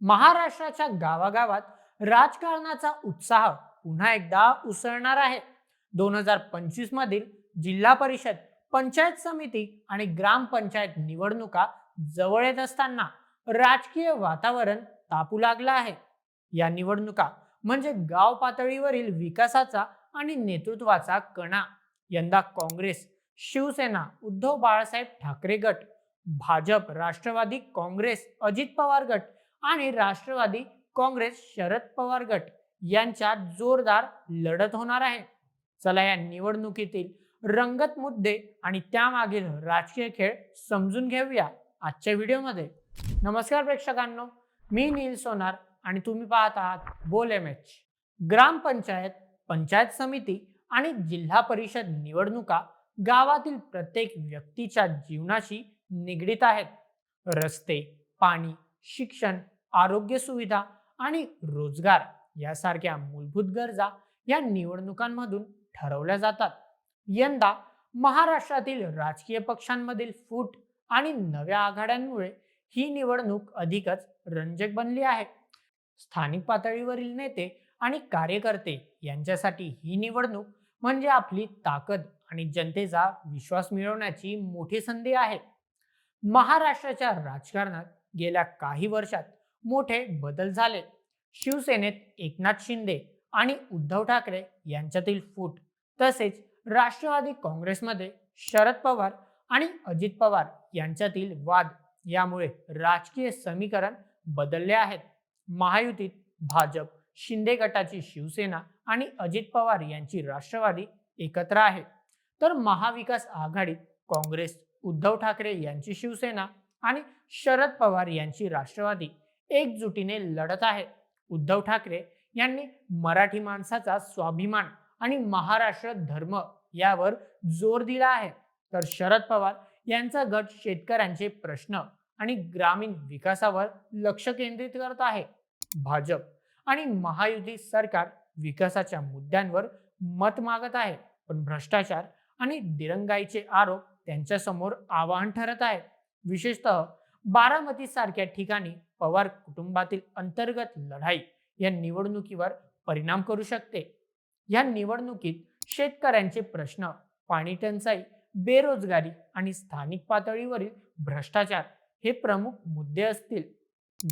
महाराष्ट्राच्या गावागावात राजकारणाचा उत्साह पुन्हा एकदा उसळणार आहे. दोन हजार पंचवीस मधील जिल्हा परिषद पंचायत समिती आणि ग्रामपंचायत निवडणुका जवळ येत असताना राजकीय वातावरण तापू लागलं आहे. या निवडणुका म्हणजे गाव पातळीवरील विकासाचा आणि नेतृत्वाचा कणा. यंदा काँग्रेस शिवसेना उद्धव बाळासाहेब ठाकरे गट भाजप राष्ट्रवादी काँग्रेस अजित पवार गट आणि राष्ट्रवादी काँग्रेस शरद पवार गट यांच्यात जोरदार लढत होणार आहे. चला या निवडणुकीतील रंगत मुद्दे आणि त्यामागील राजकीय खेळ समजून घेऊया आजच्या व्हिडिओमध्ये. नमस्कार प्रेक्षकांनो मी नील सोनार आणि तुम्ही पाहत आहात बोल एम एच. ग्रामपंचायत पंचायत समिती आणि जिल्हा परिषद निवडणुका गावातील प्रत्येक व्यक्तीच्या जीवनाशी निगडीत आहेत. रस्ते पाणी शिक्षण आरोग्य सुविधा आणि रोजगार यासारख्या मूलभूत गरजा या निवडणुकांमधून ठरवल्या जातात. यंदा महाराष्ट्रातील राजकीय पक्षांमधील फूट आणि नव्या आघाड्यांमुळे ही निवडणूक अधिकच रंजक बनली आहे. स्थानिक पातळीवरील नेते आणि कार्यकर्ते यांच्यासाठी ही निवडणूक म्हणजे आपली ताकद आणि जनतेचा विश्वास मिळवण्याची मोठी संधी आहे. महाराष्ट्राच्या राजकारणात गेल्या काही वर्षात मोठे बदल झाले. शिवसेनेत एकनाथ शिंदे आणि उद्धव ठाकरे यांच्यातील फूट तसेच राष्ट्रवादी काँग्रेसमध्ये शरद पवार आणि अजित पवार यांच्यातील वाद यामुळे राजकीय समीकरण बदलले आहेत. महायुतीत भाजप शिंदे गटाची शिवसेना आणि अजित पवार यांची राष्ट्रवादी एकत्र आहे. तर महाविकास आघाडीत काँग्रेस उद्धव ठाकरे यांची शिवसेना आणि शरद पवार यांची राष्ट्रवादी एकजुटीने लढत आहे. उद्धव ठाकरे यांनी मराठी माणसाचा स्वाभिमान आणि महाराष्ट्र धर्म यावर जोर दिला आहे. तर शरद पवार यांचा गट शेतकऱ्यांचे प्रश्न आणि ग्रामीण विकासावर लक्ष केंद्रित करत आहे. भाजप आणि महायुती सरकार विकासाच्या मुद्द्यांवर मत मागत आहे. पण भ्रष्टाचार आणि दिरंगाईचे आरोप त्यांच्यासमोर आवाहन ठरत आहेत विशेषतः बारामती सारख्या ठिकाणी पवार कुटुंबातील अंतर्गत लढाई या निवडणुकीवर परिणाम करू शकते. या निवडणुकीत शेतकऱ्यांचे प्रश्न पाणी टंचाई बेरोजगारी आणि स्थानिक पातळीवरील भ्रष्टाचार हे प्रमुख मुद्दे असतील.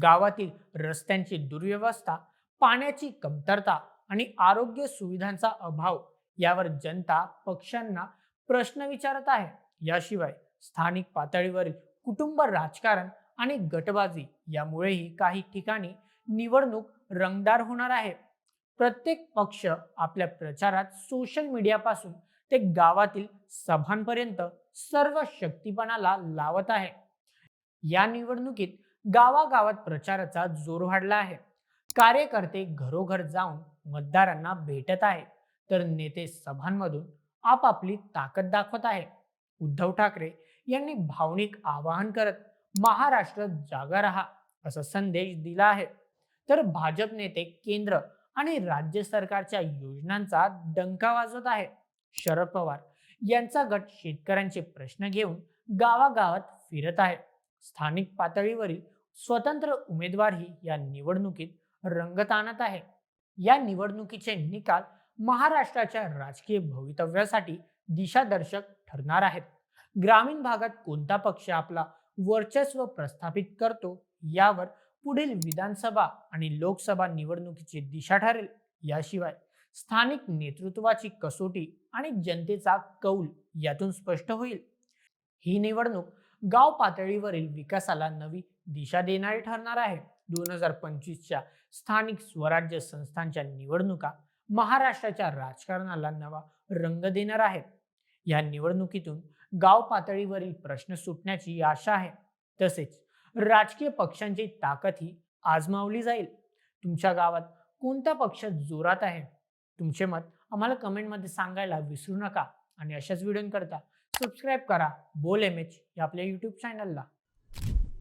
गावातील रस्त्यांची दुर्व्यवस्था पाण्याची कमतरता आणि आरोग्य सुविधांचा अभाव यावर जनता पक्षांना प्रश्न विचारत आहे. याशिवाय स्थानिक पातळीवरील कुटुंब राजकारण आणि गटबाजी यामुळेही काही ठिकाणी निवडणूक रंगदार होणार आहे. प्रत्येक पक्ष आपल्या प्रचारात सोशल मीडियापासून ते गावातील सभांपर्यंत सर्व शक्तीपणाला लावत आहे. या निवडणुकीत गावागावात प्रचाराचा जोर वाढला आहे. कार्यकर्ते घरोघर जाऊन मतदारांना भेटत आहे तर नेते सभांमधून आपापली ताकद दाखवत आहे उद्धव ठाकरे यांनी भावनिक आवाहन करत महाराष्ट्र जागा रहा असा संदेश दिला आहे. तर भाजप नेते केंद्र आणि राज्य सरकारच्या योजनांचा डंका वाजवत आहे. शरद पवार यांचा गट शेतकऱ्यांचे प्रश्न घेऊन गावागावात फिरत आहे. स्थानिक पातळीवरील स्वतंत्र उमेदवारही या निवडणुकीत रंगत आणत आहे. या निवडणुकीचे निकाल महाराष्ट्राच्या राजकीय भवितव्यासाठी दिशादर्शक ठरणार आहेत. ग्रामीण भागात कोणता पक्ष आपला वर्चस्व प्रस्थापित करतो यावर पुढील विधानसभा आणि लोकसभा निवडणुकीची दिशा ठरेल. याशिवाय स्थानिक नेतृत्वाची कसोटी आणि जनतेचा कौल यातून स्पष्ट होईल. ही निवडणूक गाव पातळीवरील विकासाला नवी दिशा देणारी ठरणार आहे. दोन हजार पंचवीसच्या स्थानिक स्वराज्य संस्थांच्या निवडणुका महाराष्ट्राच्या राजकारणाला नवा रंग देणार आहेत. या निवडणुकीतून गाव पातळीवरील प्रश्न सुटण्याची आशा आहे. तसेच राजकीय पक्षांची ताकदही आजमावली जाईल. तुमच्या गावात कोणता पक्ष जोरात आहे? तुमचे मत आम्हाला कमेंटमध्ये सांगायला विसरू नका आणि अशाच व्हिडिओंकरता सबस्क्राईब करा. बोल एम एच या आपल्या यूट्यूब चॅनलला